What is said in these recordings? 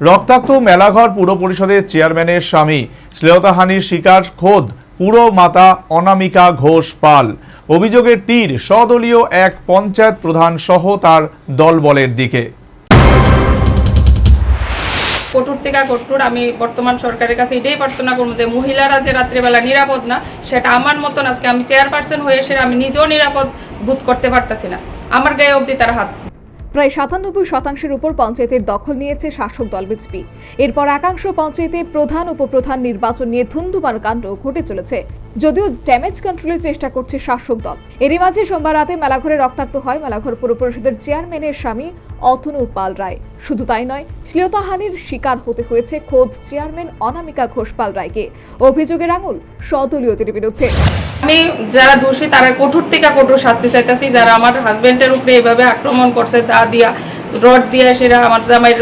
রক্তাক্ত মেলাঘর পুর পরিষদের চেয়ারম্যানের স্বামী শ্লেয়তাহানির শিকার খোদ পুরো মাতা অনামিকা ঘোষ পাল। অভিযোগের তীর সদলীয় এক পঞ্চায়েত প্রধান সহ তার দলবলের দিকে। কটুর থেকে কটুর আমি বর্তমান সরকারের কাছে এটাই প্রার্থনা করব যে মহিলারা যে রাত্রেবেলা নিরাপদ না, সেটা আমার মতন আজকে আমি চেয়ারপারসন হয়ে এসে আমি নিজেও নিরাপদ বোধ করতে পারতেছি না। আমার গায়ে অবধি তারা হাত প্রায় সাতানব্বই শতাংশের উপর পঞ্চায়েতের দখল নিয়েছে শাসক দল বিজেপি। এরপর একাংশ পঞ্চায়েতে প্রধান, উপপ্রধান নির্বাচন নিয়ে ধুন্ধুমার কাণ্ড ঘটে চলেছে, যদিও ড্যামেজ কন্ট্রোলের চেষ্টা করছে শাসক দল। এরই মাঝে সোমবার রাতে মেলাঘরে রক্তাক্ত হয় মেলাঘর পুর পরিষদের চেয়ারম্যানের স্বামী অতনু পাল রায়। শুধু তাই নয়, শ্লীলতাহানির শিকার হতে হয়েছে খোদ চেয়ারম্যান অনামিকা ঘোষ পাল রায়কে। অভিযোগের আঙুল সদলীয়দের বিরুদ্ধে। আমি যারা দোষী, তারা কঠোর থেকে কঠোর শাস্তি চাইতেছি। যারা আমার হাজবেন্ডের উপরে এইভাবে আক্রমণ করছে তা দিয়া, রড দিয়ে সেটা আমার জামাই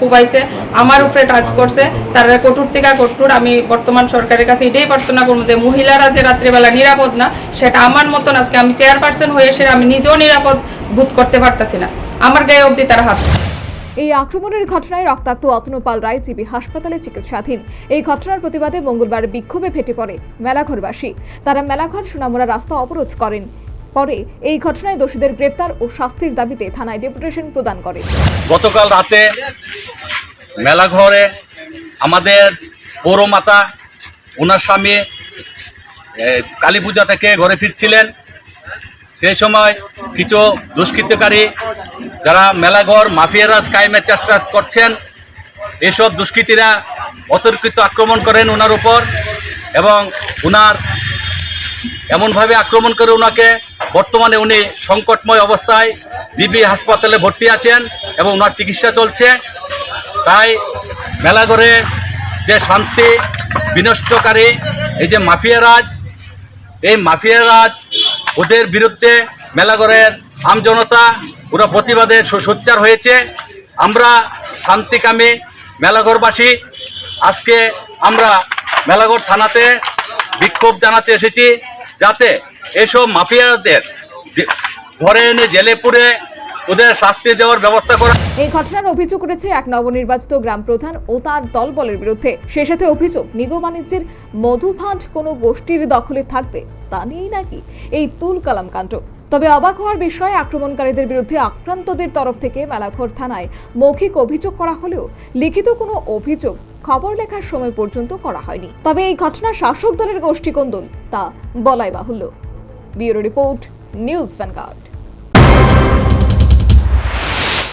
কুবাইছে, আমার উপরে টাচ করছে, তারা কঠোর থেকে কঠোর। আমি বর্তমান সরকারের কাছে এটাই প্রার্থনা করব যে, মহিলারা যে রাত্রেবেলা নিরাপদ না, সেটা আমার মতন আজকে আমি চেয়ারপারসন হয়ে এসে আমি নিজেও নিরাপদ বোধ করতে পারতেছি না। আমার গায়ে অবধি তারা হাত এই আক্রমণের ঘটনায় রক্তাক্ত অতনুপাল রায় জিবি হাসপাতালে চিকিৎসাধীন। এই ঘটনার প্রতিবাদে মঙ্গলবার বিক্ষোভে ফেটে পড়ে মেলাঘরবাসী। তারা মেলাঘর সোনামুড়া রাস্তা অবরোধ করেন। পরে এই ঘটনায় দোষীদের গ্রেপ্তার ও শাস্তির দাবিতে থানায় ডেপুটেশন প্রদান করে। গতকাল রাতে মেলাঘরে আমাদের পৌরমাতা ওনার স্বামী কালী পূজা থেকে ঘরে ফিরছিলেন। সেই সময় কিছু দুষ্কৃতকারী যারা মেলাঘর মাফিয়ারাজ কায়েমের চেষ্টা করছেন, এসব দুষ্কৃতীরা অতর্কিত আক্রমণ করেন ওনার উপর এবং ওনার এমনভাবে আক্রমণ করে ওনাকে বর্তমানে উনি সংকটময় অবস্থায় দিবি হাসপাতালে ভর্তি আছেন এবং ওনার চিকিৎসা চলছে। তাই মেলাঘরে যে শান্তি বিনষ্টকারী, এই যে মাফিয়ারাজ এই মাফিয়ারাজ ওদের বিরুদ্ধে মেলাঘরের আমজনতা ওরা প্রতিবাদে সোচ্চার হয়েছে। আমরা শান্তিকামী মেলাঘরবাসী, আজকে আমরা মেলাঘর থানাতে বিক্ষোভ জানাতে এসেছি যাতে এসব মাফিয়াদের ধরে এনে জেলে পুরে ওদের শাস্তি দেওয়ার ব্যবস্থা করা এই ঘটনার অভিযোগ করেছে এক নবনির্বাচিত গ্রাম প্রধান ও তার দলবলের বিরুদ্ধে। সে সাথে অভিযোগ, নিগম বাণিজ্যের মধুভাণ্ড কোনো গোষ্ঠীর দখলে থাকবে তা নিয়েই নাকি এই তুল কালাম কাণ্ড। তবে অবাক হওয়ার বিষয়ে, আক্রমণকারীদের বিরুদ্ধে আক্রান্তদের তরফ থেকে মেলাঘর থানায় মৌখিক অভিযোগ করা হলেও লিখিত কোনো অভিযোগ খবর লেখার সময় পর্যন্ত করা হয়নি। তবে এই ঘটনা শাসক দলের গোষ্ঠী কোন্দল, তা বলাই বাহুল্য। Bureau report, news Vanguard.